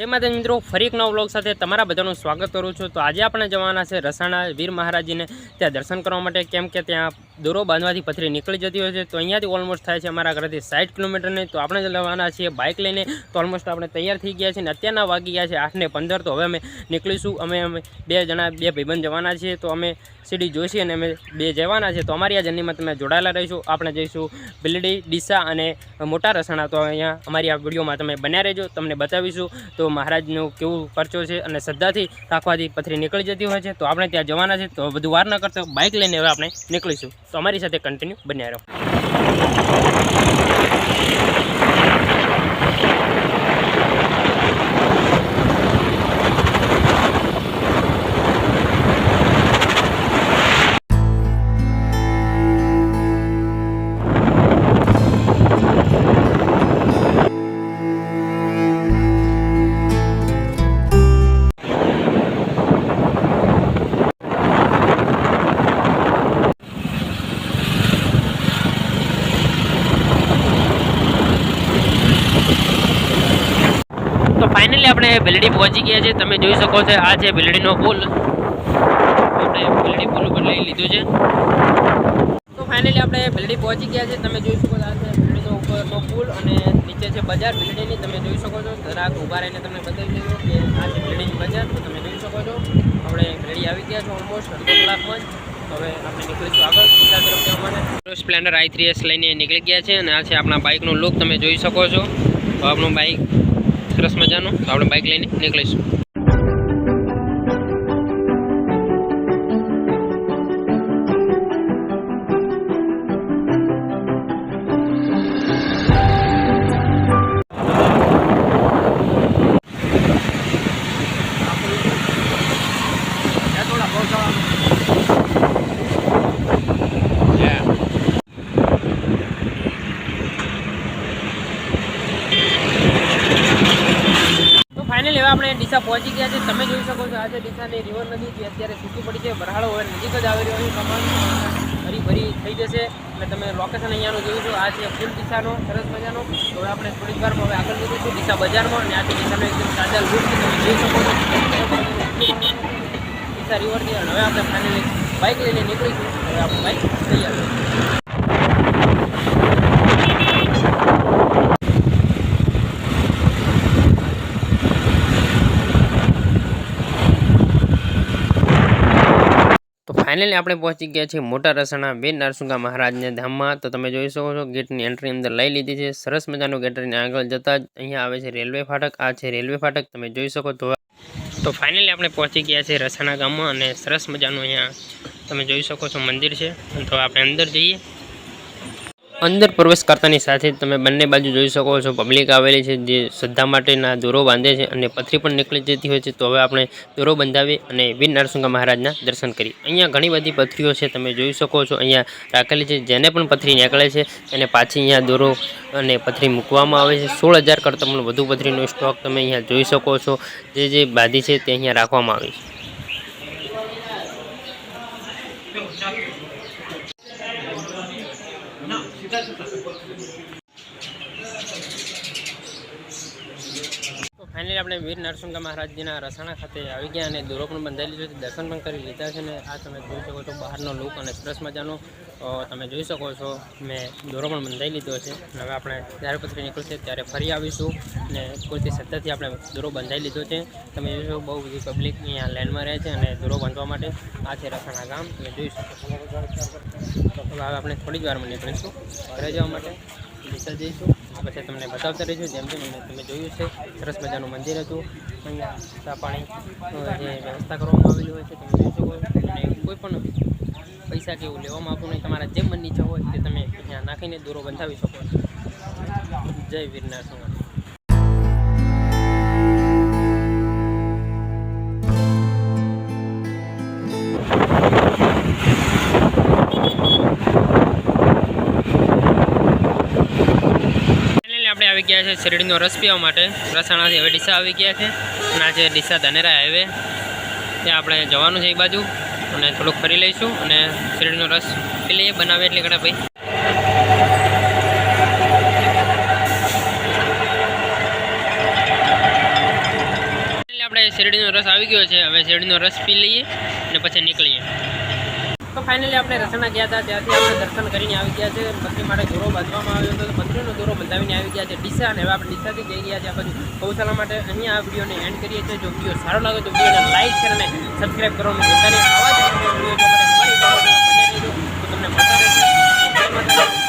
જય માતા મિત્રો, ફરી એક નવ બ્લોગ સાથે તમારા બધાનું સ્વાગત કરું છું. તો આજે આપણે જવાના છે રસાણા વીર મહારાજીને ત્યાં દર્શન કરવા માટે કેમ કે ત્યાં દોરો બાંધવાથી પથરી નીકળી જતી હોય છે. તો અહીંયાથી ઓલમોસ્ટ થાય છે અમારા ઘરેથી સાઠ કિલોમીટરને તો આપણે જવાના છીએ બાઇક લઈને. તો ઓલમોસ્ટ આપણે તૈયાર થઈ ગયા છીએ અને અત્યારના વાગી ગયા છે આઠને પંદર. તો હવે અમે નીકળીશું. અમે અમે બે જણા, બે ભાઈબંધ જવાના છીએ. તો અમે સીડી જોઈશી અને અમે બે જવાના છે તો અમારી આ જર્નીમાં તમે જોડાયેલા રહીશું. આપણે જઈશું બિલડી ડીસા અને મોટા રસાણા. તો અહીંયા અમારી આ વિડીયોમાં તમે બન્યા રહેજો. તમને બતાવીશું. તો મહારાજનું કેવું પરચો છે અને શ્રદ્ધાથી રાખવાથી પથરી નીકળી જતી હોય છે. તો આપણે ત્યાં જવાના છે. તો બધું વાર ન કરતો બાઇક લઈને હવે આપણે નીકળીશું. તો અમારી સાથે કન્ટિન્યુ બન્યા રહો. ફાઇનલી આપણે ભીલડી પહોંચી ગયા છે તમે જોઈ શકો છો, આ છે ભીલડીનો પુલ. આપણે ભીલડી પુલ ઉપર લઈ લીધું છે. તો ફાઇનલી આપણે ભીલડી પહોંચી ગયા છે તમે જોઈ શકો આ છે ભીલડીનો ઉપરનો પુલ અને નીચે છે બજાર ભીલડીની તમે જોઈ શકો છો, જરાક ઊભા રહીને તમને બતાવી દઉં કે આ છે ભીલડીની બજાર. તો તમે જોઈ શકો છો, આપણે ભીલડી આવી ગયા છો ઓલમોસ્ટ અડધો કલાકમાં હવે આપણે નીકળીશું આગળ, બીજા તરફ જવા સ્પ્લેન્ડર આઈ થ્રી એસ લઈને નીકળી ગયા છે અને આ છે આપણા બાઇકનો લુક તમે જોઈ શકો છો. આપણું બાઇક સરસ મજાનું. તો આપણે બાઇક લઈને નીકળીશું. ફાઇનલી હવે આપણે ડીસા પહોંચી ગયા છે તમે જોઈ શકો છો, આજે ડીસાની રિવર નદી જે અત્યારે સૂકી પડી છે ભરાળો હવે નજીક જ આવી રહ્યો છે. કમાન ભરી ભરી થઈ જશે. એટલે તમે લોકેશન અહીંયાનું જોયું છો. આ છે ફૂલ ડીસાનો, સરસ મજાનો. હવે આપણે થોડીક વારમાં હવે આગળ વધીશું ડીસા બજારમાં. અને આથી ડીસાનો એકદમ તાજા લૂટ તમે જોઈ શકો છો. ડીસા રિવરથી અને હવે આપણે ફાઇનલી બાઇક લઈને નીકળીશું. હવે આપણું બાઇક તૈયાર ફાઇનલી આપણે પહોંચી ગયા છીએ મોટા રસાણા બેન નારસુંગા મહારાજના ધામમાં. તો તમે જોઈ શકો છો, ગેટની એન્ટ્રી અંદર લઈ લીધી છે. સરસ મજાનું ગેટની આગળ જતાં જ અહીંયા આવે છે રેલવે ફાટક. આ છે રેલવે ફાટક, તમે જોઈ શકો તો તો ફાઇનલી આપણે પહોંચી ગયા છીએ રસાણા ગામમાં અને સરસ મજાનું અહીંયા તમે જોઈ શકો છો મંદિર છે. તો આપણે અંદર જઈએ. અંદર પ્રવેશ કરતાની સાથે તમે બંને બાજુ જોઈ શકો છો, પબ્લિક આવેલી છે જે શ્રદ્ધા માટેના દોરો બાંધે છે અને પથરી પણ નીકળી જતી હોય છે. તો હવે આપણે દોરો બંધાવી અને વીર નરસિંહ મહારાજના દર્શન કરી અહીંયા ઘણી બધી પથરીઓ છે, તમે જોઈ શકો છો. અહીંયા રાખેલી છે, જેને પણ પથરી નીકળે છે, એને પાછી અહીંયા દોરો અને પથરી મૂકવામાં આવે છે. સોળ હજાર કરતાં પણ વધુ પથરીનો સ્ટોક તમે અહીંયા જોઈ શકો છો. જે જે બાધી છે તે અહીંયા રાખવામાં આવી છે. તો ફાઇનલી આપણે વીર નરસિંહ મહારાજજીના રસાણા ખાતે આવી ગયા અને દૂરો પણ બંધાઈ લીધો છે દર્શન પણ કરી લીધા છે અને આ તમે જોઈ શકો છો બહારનો લુક અને સરસ મજાનો તમે જોઈ શકો છો. મેં દોરો પણ બંધાઈ લીધો છે. હવે આપણે જ્યારે પછી નીકળશે ત્યારે ફરી આવીશું અને કોઈથી સત્તરથી આપણે દોરો બંધાઈ લીધો છે. તમે જોઈ શકો બહુ બધી પબ્લિક અહીંયા લાઇનમાં રહે છે અને દોરો બાંધવા માટે આ છે રસાણા ગામ. તમે જોઈ શકો હવે આપણે થોડી જ વારમાં નીકળીશું. ઘરે જવા માટે નીકળી જઈશું. પછી તમને બતાવતા રહીશું. જેમ જેમ તમે જોયું છે, સરસ મજાનું મંદિર હતું. અહીંયા ચા પાણી જે વ્યવસ્થા કરવામાં આવેલી હોય છે, તમે જોઈ શકો અને કોઈ પણ પૈસા કે એવું લેવામાં આવતું નહીં. તમારા જે મનની ઈચ્છા હોય તે તમે અહીંયા નાખીને દોરો બંધાવી શકો જય વીરનાર ગયા છે શેરડીનો રસ પીવા માટે. રસાણાથી હવે ડીસા આવી ગયા છે. અને આજે ડીસા ધાનેરા હાઈવે ત્યાં આપણે જવાનું છે એક બાજુ. અને થોડુંક ફરી લઈશું અને શેરડીનો રસ પી લઈએ બનાવે એટલે કડા ભાઈ. આપણે શેરડીનો રસ આવી ગયો છે. હવે શેરડીનો રસ પી લઈએ અને પછી નીકળીએ. તો ફાઇનલી આપણે રસણા ગયા હતા. ત્યાંથી આપણે દર્શન કરીને આવી ગયા છે. બકરી માટે દોરો બાંધવામાં આવ્યો હતો. તો બકરીનો દોરો બંધાવીને આવી ગયા છે. ડીસા અને હવે આપણે ડીસાથી જઈ ગયા છે આ બધું ગૌશાલા માટે અહીંયા આ વિડીયોને એન્ડ કરીએ છીએ. જો વીડિયો સારો લાગે તો વિડીયોને લાઇક શેર અને સબસ્ક્રાઈબ કરવાનું પોતાની આવા જ વીડિયો તમને મળતા રહેશે.